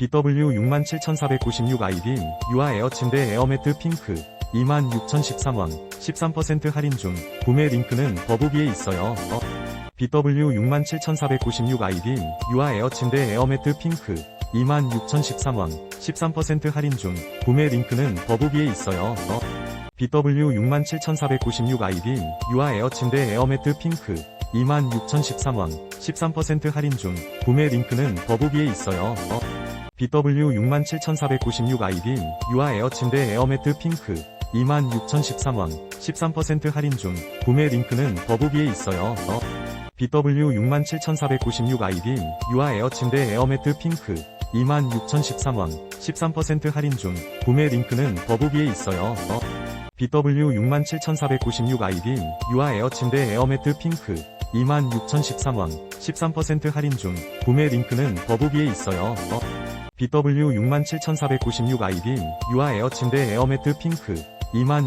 BW 67,496 아이빔 유아 에어 침대 에어 매트 핑크 26,013원 13% 할인 중 구매 링크는 더보기에 있어요. 어. BW 67,496 아이빔 유아 에어 침대 에어 매트 핑크 26,013원 13% 할인 중 구매 링크는 더보기에 있어요. 어. BW 67,496 아이빔 유아 에어 침대 에어 매트 핑크 26,013원 13% 할인 중 구매 링크는 더보기에 있어요. 어. BW 67,496 아이빔 유아 에어 침대 에어 매트 핑크 26,013원 13% 할인 중 구매 링크는 더보기에 있어요. 어. BW 67,496 아이빔 유아 에어 침대 에어 매트 핑크 26,013원 13% 할인 중 구매 링크는 더보기에 있어요. 어. BW 67,496 아이빔 유아 에어 침대 에어 매트 핑크 26,013원 13% 할인 중 구매 링크는 더보기에 있어요. 어. BW 67,496 아이빔 유아 에어 침대 에어매트 핑크 2만